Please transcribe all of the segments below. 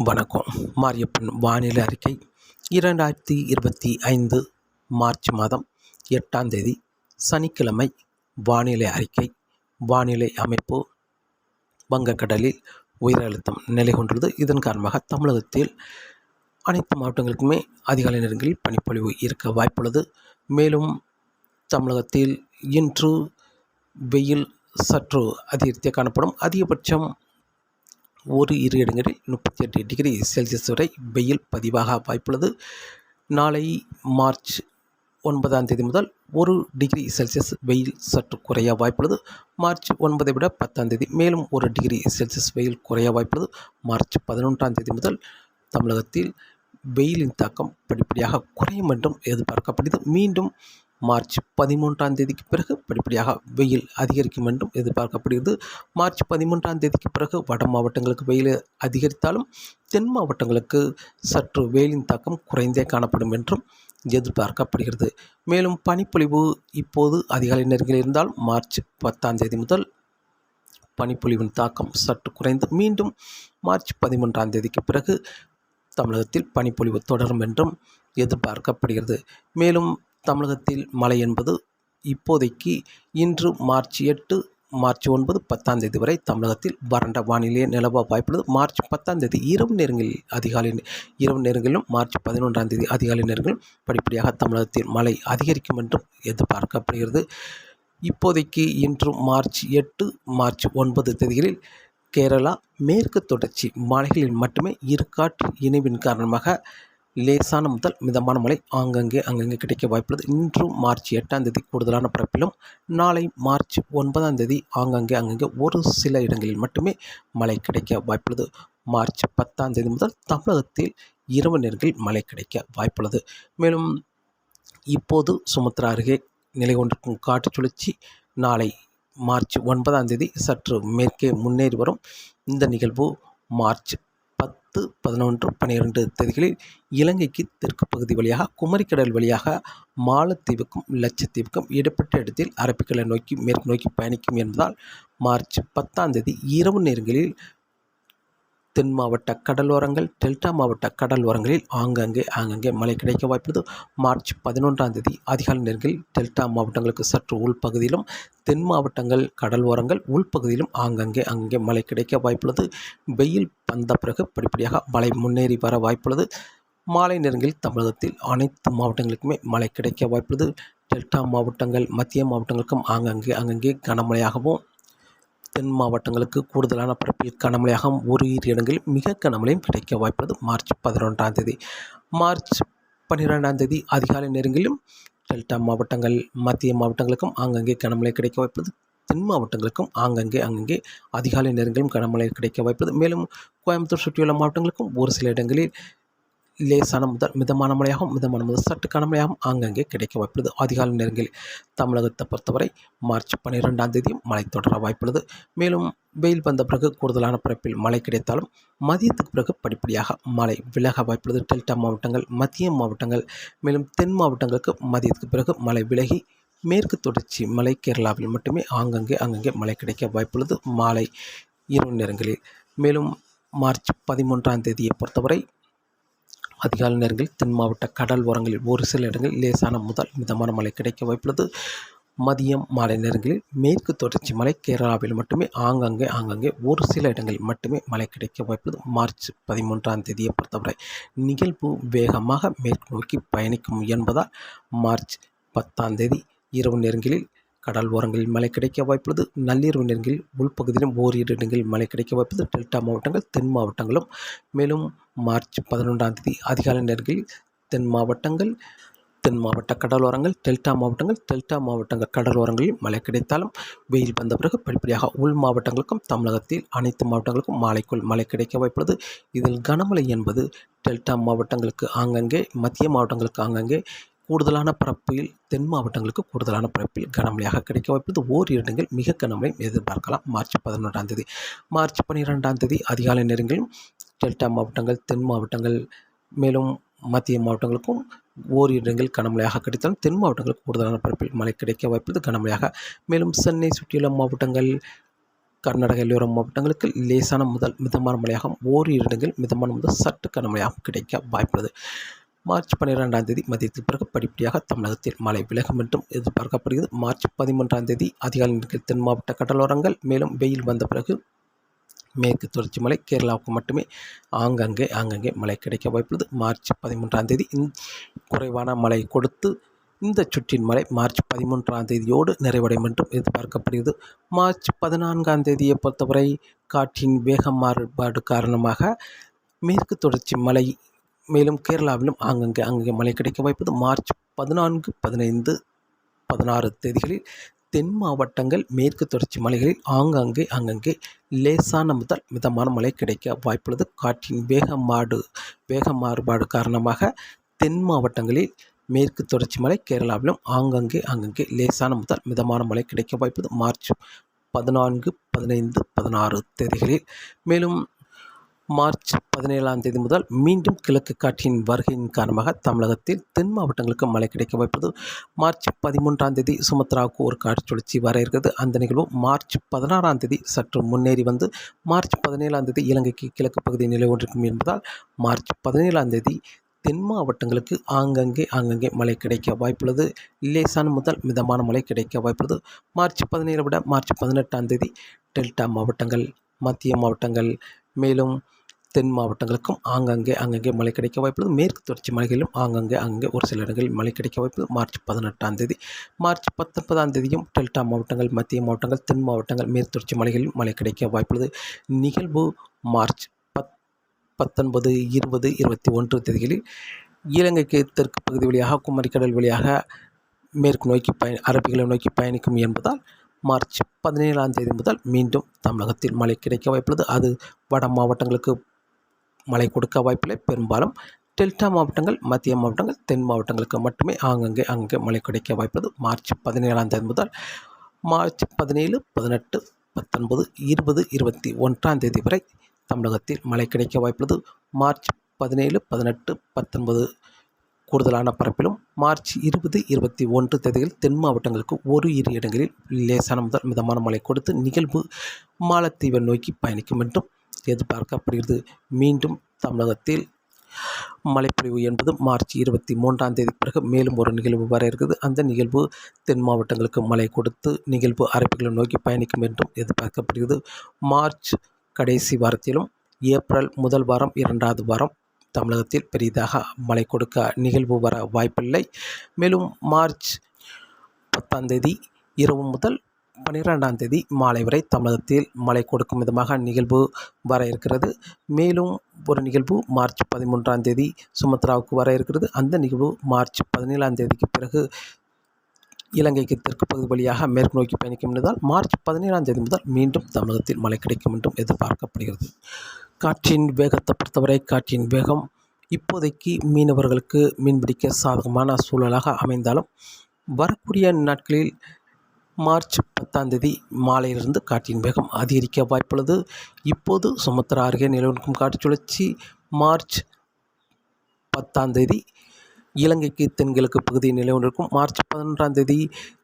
வணக்கம். மாரியப்பன் வானிலை அறிக்கை. இரண்டாயிரத்தி இருபத்தி ஐந்து மார்ச் மாதம் எட்டாம் தேதி சனிக்கிழமை வானிலை அறிக்கை. வானிலை அமைப்பு வங்கக்கடலில் உயர் அழுத்தம் நிலை கொண்டுள்ளது. இதன் காரணமாக தமிழகத்தில் அனைத்து மாவட்டங்களுக்குமே அதிகாலை நேரங்களில் பனிப்பொழிவு இருக்க வாய்ப்புள்ளது. மேலும் தமிழகத்தில் இன்று வெயில் சற்று அதிகரித்தே காணப்படும். அதிகபட்சம் ஒரு இரு இடங்களில் முப்பத்தி எட்டு டிகிரி செல்சியஸ் வரை வெயில் பதிவாக வாய்ப்புள்ளது. நாளை மார்ச் ஒன்பதாம் தேதி முதல் ஒரு டிகிரி செல்சியஸ் வெயில் சற்று குறைய வாய்ப்புள்ளது. மார்ச் ஒன்பதை விட பத்தாம் தேதி மேலும் ஒரு டிகிரி செல்சியஸ் வெயில் குறைய வாய்ப்புள்ளது. மார்ச் பதினொன்றாம் தேதி முதல் தமிழகத்தில் வெயிலின் தாக்கம் படிப்படியாக குறையும் என்றும் எதிர்பார்க்கப்படுகிறது. மீண்டும் மார்ச் பதிமூன்றாம் தேதிக்கு பிறகு படிப்படியாக வெயில் அதிகரிக்கும் என்றும் எதிர்பார்க்கப்படுகிறது. மார்ச் பதிமூன்றாம் தேதிக்கு பிறகு வட மாவட்டங்களுக்கு வெயில் அதிகரித்தாலும் தென் மாவட்டங்களுக்கு சற்று வெயிலின் தாக்கம் குறைந்தே காணப்படும் என்றும் எதிர்பார்க்கப்படுகிறது. மேலும் பனிப்பொழிவு இப்போது அதிகாலை நேரங்களில் இருந்தால் மார்ச் பத்தாம் தேதி முதல் பனிப்பொழிவின் தாக்கம் சற்று குறைந்து மீண்டும் மார்ச் பதிமூன்றாம் தேதிக்கு பிறகு தமிழகத்தில் பனிப்பொழிவு தொடரும் என்றும் எதிர்பார்க்கப்படுகிறது. மேலும் தமிழகத்தில் மழை என்பது இப்போதைக்கு இன்று மார்ச் எட்டு மார்ச் ஒன்பது பத்தாம் தேதி வரை தமிழகத்தில் வறண்ட வானிலையே நிலவ வாய்ப்புள்ளது. மார்ச் பத்தாம் தேதி இரவு நேரங்களில் அதிகாலை இரவு நேரங்களிலும் மார்ச் பதினொன்றாம் தேதி அதிகாலை நேரங்களிலும் படிப்படியாக தமிழகத்தில் மழை அதிகரிக்கும் என்றும் எதிர்பார்க்கப்படுகிறது. இப்போதைக்கு இன்று மார்ச் எட்டு மார்ச் ஒன்பது தேதிகளில் கேரளா மேற்கு தொடர்ச்சி மலைகளில் மட்டுமே இருக்காற்று இணைவின் காரணமாக லேசான முதல் மிதமான மழை ஆங்கங்கே அங்கங்கே கிடைக்க வாய்ப்புள்ளது. இன்று மார்ச் எட்டாம் தேதி கூடுதலான பரப்பிலும் நாளை மார்ச் ஒன்பதாம் தேதி ஆங்கங்கே அங்கங்கே ஒரு சில இடங்களில் மட்டுமே மழை கிடைக்க வாய்ப்புள்ளது. மார்ச் பத்தாம் தேதி முதல் தமிழகத்தில் இரவு நேரங்களில் மழை கிடைக்க வாய்ப்புள்ளது. மேலும் இப்போது சுமத்ரா அருகே நிலை கொண்டிருக்கும் காற்று சுழற்சி நாளை மார்ச் ஒன்பதாம் தேதி சற்று மேற்கே முன்னேறி வரும். இந்த நிகழ்வு மார்ச் பத்து பதினொன்று பன்னிரெண்டு தேதிகளில் இலங்கைக்கு தெற்கு பகுதி வழியாக குமரிக்கடல் வழியாக மாலத்தீவுக்கும் லட்சத்தீவுக்கும் இடப்பட்ட இடத்தில் அரபிக்கடலை நோக்கி மேற்கு நோக்கி பயணிக்கும் என்பதால் மார்ச் பத்தாம் தேதி இரவு நேரங்களில் தென் மாவட்ட கடலோரங்கள் டெல்டா மாவட்ட கடலோரங்களில் ஆங்காங்கே ஆங்காங்கே மழை கிடைக்க வாய்ப்புள்ளது. மார்ச் பதினொன்றாம் தேதி அதிகாலை நேரங்களில் டெல்டா மாவட்டங்களுக்கு சற்று உள்பகுதியிலும் தென் மாவட்டங்கள் கடலோரங்கள் உள்பகுதியிலும் ஆங்காங்கே அங்கே மழை கிடைக்க வாய்ப்புள்ளது. வெயில் வந்த பிறகு படிப்படியாக மழை முன்னேறி வர வாய்ப்புள்ளது. மாலை நேரங்களில் தமிழகத்தில் அனைத்து மாவட்டங்களுக்குமே மழை கிடைக்க வாய்ப்புள்ளது. டெல்டா மாவட்டங்கள் மத்திய மாவட்டங்களுக்கும் ஆங்காங்கே அங்கங்கே கனமழையாகவும் தென் மாவட்டங்களுக்கு கூடுதலான பரப்பில் கனமழையாகவும் ஒரு இடங்களில் மிக கனமழையும் கிடைக்க வாய்ப்புள்ளது. மார்ச் பதினொன்றாம் தேதி. மார்ச் பன்னிரெண்டாம் தேதி அதிகாலை நேரங்களிலும் டெல்டா மாவட்டங்கள் மத்திய மாவட்டங்களுக்கும் ஆங்கங்கே கனமழை கிடைக்க வாய்ப்புள்ளது. தென் மாவட்டங்களுக்கும் ஆங்கங்கே அங்கங்கே அதிகாலை நேரங்களிலும் கனமழை கிடைக்க வாய்ப்புள்ளது. மேலும் கோயம்புத்தூர் சுற்றியுள்ள மாவட்டங்களுக்கும் ஒரு சில இடங்களில் லேசான முதல் மிதமான மழையாகவும் மிதமான முதல் சற்று கனமழையாகவும் ஆங்கங்கே கிடைக்க வாய்ப்புள்ளது. அதிகாலை நேரங்களில் தமிழகத்தை பொறுத்தவரை மார்ச் பன்னிரெண்டாம் தேதி மழை தொடர வாய்ப்புள்ளது. மேலும் வெயில் வந்த பிறகு கூடுதலான பரப்பில் மழை கிடைத்தாலும் மதியத்துக்கு பிறகு படிப்படியாக மழை விலக வாய்ப்புள்ளது. டெல்டா மாவட்டங்கள் மத்திய மாவட்டங்கள் மேலும் தென் மாவட்டங்களுக்கு மதியத்துக்கு பிறகு மழை விலகி மேற்கு தொடர்ச்சி மலை கேரளாவில் மட்டுமே ஆங்கங்கே அங்கங்கே மழை கிடைக்க வாய்ப்புள்ளது. மாலை இரவு நேரங்களில் மேலும் மார்ச் பதிமூன்றாம் தேதியை பொறுத்தவரை அதிகாலை நேரங்களில் தென் மாவட்ட கடல் ஓரங்களில் ஒரு சில இடங்களில் லேசான முதல் மிதமான மழை கிடைக்க வாய்ப்புள்ளது. மதியம் மாலை நேரங்களில் மேற்கு தொடர்ச்சி மலை கேரளாவில் மட்டுமே ஆங்காங்கே ஆங்காங்கே ஒரு சில இடங்களில் மட்டுமே மழை கிடைக்க வாய்ப்புள்ளது. மார்ச் பதிமூன்றாம் தேதியை பொறுத்தவரை நிகழ்வு வேகமாக மேற்கு நோக்கி பயணிக்கும் என்பதால் மார்ச் பத்தாம் தேதி இரவு நேரங்களில் கடல் ஓரங்களில் மழை கிடைக்க வாய்ப்புள்ளது. நள்ளிரவு நேரங்களில் உள்பகுதியிலும் ஓரிரு இடங்களில் மழை கிடைக்க வாய்ப்புள்ளது. டெல்டா மாவட்டங்கள் தென் மாவட்டங்களும். மேலும் மார்ச் பதினொன்றாம் தேதி அதிகாலை நேரங்களில் தென் மாவட்டங்கள் தென் மாவட்ட கடலோரங்கள் டெல்டா மாவட்டங்கள் டெல்டா மாவட்டங்கள் கடலோரங்களில் மழை கிடைத்தாலும் வெயில் வந்த பிறகு படிப்படியாக உள் மாவட்டங்களுக்கும் தமிழகத்தில் அனைத்து மாவட்டங்களுக்கும் மாலைக்குள் மழை கிடைக்க வாய்ப்புள்ளது. இதில் கனமழை என்பது டெல்டா மாவட்டங்களுக்கு ஆங்கங்கே மத்திய மாவட்டங்களுக்கு ஆங்கங்கே கூடுதலான பரப்பில் தென் மாவட்டங்களுக்கு கூடுதலான பரப்பில் கனமழையாக கிடைக்க வாய்ப்புள்ளது. ஓர் இடங்கள் மிக கனமழை எதிர்பார்க்கலாம். மார்ச் பதினொன்றாம் தேதி மார்ச் பன்னிரெண்டாம் தேதி அதிகாலை நேரங்களிலும் டெல்டா மாவட்டங்கள் தென் மாவட்டங்கள் மேலும் மத்திய மாவட்டங்களுக்கும் ஓர் இடங்கள் கனமழையாக கிடைத்தாலும் தென் மாவட்டங்களுக்கு கூடுதலான பரப்பில் மழை கிடைக்க வாய்ப்புள்ளது. கனமழையாக மேலும் சென்னை சுற்றியுள்ள மாவட்டங்கள் கர்நாடக எல்லோர மாவட்டங்களுக்கு லேசான முதல் மிதமான மழையாகவும் ஓரிரு இடங்கள் மிதமான முதல் சற்று கனமழையாகவும் கிடைக்க வாய்ப்புள்ளது. மார்ச் பன்னிரெண்டாம் தேதி மதியத்துக்கு பிறகு படிப்படியாக தமிழகத்தில் மழை விலகும் என்றும் எதிர்பார்க்கப்படுகிறது. மார்ச் பதிமூன்றாம் தேதி அதிகாலை தென் மாவட்ட கடலோரங்கள் மேலும் வெயில் வந்த பிறகு மேற்கு தொடர்ச்சி மலை கேரளாவுக்கு மட்டுமே ஆங்கங்கே ஆங்கங்கே மழை கிடைக்க வாய்ப்புள்ளது. மார்ச் பதிமூன்றாம் தேதி குறைவான மழை கொடுத்து இந்த சுற்றின் மழை மார்ச் பதிமூன்றாம் தேதியோடு நிறைவடையும் என்றும் எதிர்பார்க்கப்படுகிறது. மார்ச் பதினான்காம் தேதியை பொறுத்தவரை காற்றின் வேகம் மாறுபாடு காரணமாக மேற்கு தொடர்ச்சி மலை மேலும் கேரளாவிலும் ஆங்கங்கே அங்கங்கே மழை கிடைக்க வாய்ப்பது. மார்ச் பதினான்கு பதினைந்து பதினாறு தேதிகளில் தென் மாவட்டங்கள் மேற்கு தொடர்ச்சி மலைகளில் ஆங்காங்கே அங்கங்கே லேசான முதல் மிதமான மழை கிடைக்க வாய்ப்புள்ளது. காற்றின் வேக மாடு வேக மாறுபாடு காரணமாக தென் மாவட்டங்களில் மேற்கு தொடர்ச்சி மலை கேரளாவிலும் ஆங்கங்கே அங்கங்கே லேசான முதல் மிதமான மழை கிடைக்க வாய்ப்பது. மார்ச் பதினான்கு பதினைந்து பதினாறு தேதிகளில் மேலும் மார்ச் பதினேழாம் தேதி முதல் மீண்டும் கிழக்கு காற்றின் வருகையின் காரணமாக தமிழகத்தில் தென் மாவட்டங்களுக்கு மழை கிடைக்க வாய்ப்பது மார்ச் பதிமூன்றாம் தேதி சுமத்ராவுக்கு ஒரு காற்று சுழற்சி வர இருக்கிறது. அந்த நிகழ்வு மார்ச் பதினாறாம் தேதி சற்று முன்னேறி வந்து மார்ச் பதினேழாம் தேதி இலங்கைக்கு கிழக்கு பகுதி நிலை ஒன்றிருக்கும் என்பதால் மார்ச் பதினேழாம் தேதி தென் மாவட்டங்களுக்கு ஆங்கங்கே ஆங்கங்கே மழை கிடைக்க வாய்ப்புள்ளது. லேசான முதல் மிதமான மழை கிடைக்க வாய்ப்புள்ளது. மார்ச் பதினேழை விட மார்ச் பதினெட்டாம் தேதி டெல்டா மாவட்டங்கள் மத்திய மாவட்டங்கள் மேலும் தென் மாவட்டங்களுக்கும் ஆங்கங்கே அங்கங்கே மழை கிடைக்க வாய்ப்புள்ளது. மேற்கு தொடர்ச்சி மலைகளிலும் ஆங்கங்கே அங்கே ஒரு சில இடங்களில் மழை கிடைக்க வாய்ப்புள்ளது. மார்ச் பதினெட்டாம் தேதி. மார்ச் பத்தொன்பதாம் தேதியும் டெல்டா மாவட்டங்கள் மத்திய மாவட்டங்கள் தென் மாவட்டங்கள் மேற்கு தொடர்ச்சி மலைகளிலும் மழை கிடைக்க வாய்ப்புள்ளது. நிகழ்வு மார்ச் பத் பத்தொன்பது இருபது இருபத்தி ஒன்று தேதிகளில் இலங்கைக்கு தெற்கு பகுதி வழியாக குமரிக்கடல் வழியாக மேற்கு நோக்கி பய அரபிகளை நோக்கி பயணிக்கும் என்பதால் மார்ச் பதினேழாம் தேதி முதல் மீண்டும் தமிழகத்தில் மழை கிடைக்க வாய்ப்புள்ளது. அது வட மாவட்டங்களுக்கு மழை கொடுக்க வாய்ப்பில்லை. பெரும்பாலும் டெல்டா மாவட்டங்கள் மத்திய மாவட்டங்கள் தென் மாவட்டங்களுக்கு மட்டுமே ஆங்கங்கே அங்கே மழை கிடைக்க வாய்ப்பது மார்ச் பதினேழாம் தேதி முதல் மார்ச் பதினேழு பதினெட்டு பத்தொன்பது இருபது இருபத்தி ஒன்றாம் தேதி வரை தமிழகத்தில் மழை கிடைக்க வாய்ப்புள்ளது. மார்ச் பதினேழு பதினெட்டு பத்தொன்பது கூடுதலான பரப்பிலும் மார்ச் இருபது இருபத்தி ஒன்று தேதியில் தென் மாவட்டங்களுக்கு ஒரு இரு இடங்களில் லேசான முதல் மிதமான மழை கொடுத்து நிகழ்வு மாலத்தீவை நோக்கி பயணிக்கும் என்றும் எதிர்பார்க்கப்படுகிறது. மீண்டும் தமிழகத்தில் மழைப்பொழிவு என்பது மார்ச் இருபத்தி மூன்றாம் தேதி பிறகு மேலும் ஒரு நிகழ்வு வர இருக்குது. அந்த நிகழ்வு தென் மாவட்டங்களுக்கு மழை கொடுத்து நிகழ்வு அரபிகளை நோக்கி பயணிக்கும் என்றும் எதிர்பார்க்கப்படுகிறது. மார்ச் கடைசி வாரத்திலும் ஏப்ரல் முதல் வாரம் இரண்டாவது வாரம் தமிழகத்தில் பெரிதாக மழை கொடுக்க நிகழ்வு வர வாய்ப்பில்லை. மேலும் மார்ச் பத்தாம் தேதி இரவு முதல் பன்னிரெண்டாம் தேதி மாலை வரை தமிழகத்தில் மழை கொடுக்கும் விதமாக நிகழ்வு வர இருக்கிறது. மேலும் ஒரு நிகழ்வு மார்ச் பதிமூன்றாம் தேதி சுமத்ராவுக்கு வர இருக்கிறது. அந்த நிகழ்வு மார்ச் பதினேழாம் தேதிக்கு பிறகு இலங்கைக்கு தெற்கு பகுதி வழியாக மேற்கு நோக்கி பயணிக்கும் என்பதால் மார்ச் பதினேழாம் தேதி முதல் மீண்டும் தமிழகத்தில் மழை கிடைக்கும் என்றும் எதிர்பார்க்கப்படுகிறது. காற்றின் வேகத்தை பொறுத்தவரை காற்றின் வேகம் இப்போதைக்கு மீனவர்களுக்கு மீன்பிடிக்க சாதகமான சூழலாக அமைந்தாலும் வரக்கூடிய நாட்களில் மார்ச் பத்தாம் தேதி மாலையிலிருந்து காற்றின் வேகம் அதிகரிக்க வாய்ப்புள்ளது. இப்போது சுமத்ரா அருகே நிலவிற்கும் காற்று சுழற்சி. மார்ச் பத்தாம் தேதி இலங்கைக்கு தென்கிழக்கு பகுதியில் நிலை கொண்டிருக்கும் மார்ச் பதினொன்றாம் தேதி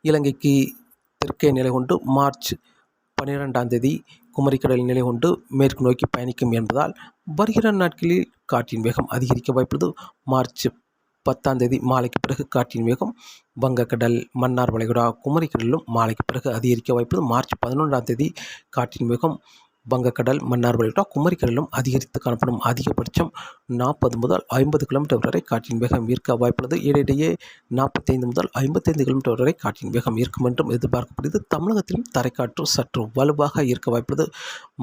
இலங்கைக்கு தெற்கே நிலை கொண்டு. மார்ச் பன்னிரெண்டாம் தேதி குமரிக்கடலில் நிலை கொண்டு மேற்கு நோக்கி பயணிக்கும் என்பதால் வருகிற நாட்களில் காற்றின் வேகம் அதிகரிக்க வாய்ப்புள்ளது. மார்ச் பத்தாம் தேதி மாலைக்கு பிறகு காற்றின் வேகம் வங்கக்கடல் மன்னார் வளைகுடா குமரிக்கடலிலும் மாலைக்கு பிறகு அதிகரிக்க வாய்ப்பது. மார்ச் பதினொன்றாம் தேதி காற்றின் வேகம் வங்கக்கடல் மன்னார் வளைகுடா குமரிக்கடலிலும் அதிகரித்து காணப்படும். அதிகபட்சம் நாற்பது முதல் ஐம்பது கிலோமீட்டர் வரை காற்றின் வேகம் ஈர்க்க வாய்ப்புள்ளது. இடையிடையே நாற்பத்தைந்து முதல் ஐம்பத்தைந்து கிலோமீட்டர் வரை காற்றின் வேகம் இருக்கும் என்றும் எதிர்பார்க்கப்படுகிறது. தமிழகத்திலும் தரைக்காற்று சற்று வலுவாக ஈர்க்க வாய்ப்புள்ளது.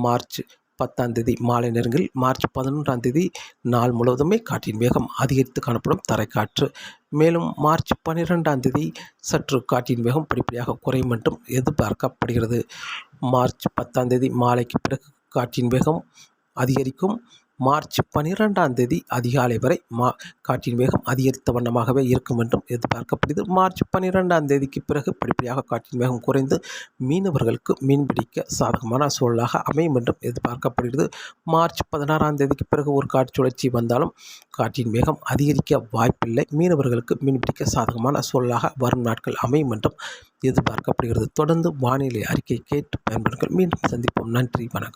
மார்ச் பத்தாம் தேதி மாலை நேரங்களில் மார்ச் பதினொன்றாம் தேதி நாள் முழுவதுமே காற்றின் வேகம் அதிகரித்து காணப்படும் தரைக்காற்று. மேலும் மார்ச் பன்னிரெண்டாம் தேதி சற்று காற்றின் வேகம் படிப்படியாக குறையும் என்றும் எதிர்பார்க்கப்படுகிறது. மார்ச் பத்தாம் தேதி மாலைக்கு பிறகு காற்றின் வேகம் அதிகரிக்கும். மார்ச் பன்னிரெண்டாம் தேதி அதிகாலை வரை மா காற்றின் வேகம் அதிகரித்த வண்ணமாகவே இருக்கும் என்றும் எதிர்பார்க்கப்படுகிறது. மார்ச் பன்னிரெண்டாம் தேதிக்கு பிறகு படிப்படியாக காற்றின் வேகம் குறைந்து மீனவர்களுக்கு மீன்பிடிக்க சாதகமான சூழலாக அமையும் என்றும் எதிர்பார்க்கப்படுகிறது. மார்ச் பதினாறாம் தேதிக்கு பிறகு ஒரு காற்று சுழற்சி வந்தாலும் காற்றின் வேகம் அதிகரிக்க வாய்ப்பில்லை. மீனவர்களுக்கு மீன்பிடிக்க சாதகமான சூழலாக வரும் நாட்கள் அமையும் என்றும் எதிர்பார்க்கப்படுகிறது. தொடர்ந்து வானிலை அறிக்கை கேட்டு பயன்படுங்கள் மீண்டும் சந்திப்போம். நன்றி. வணக்கம்.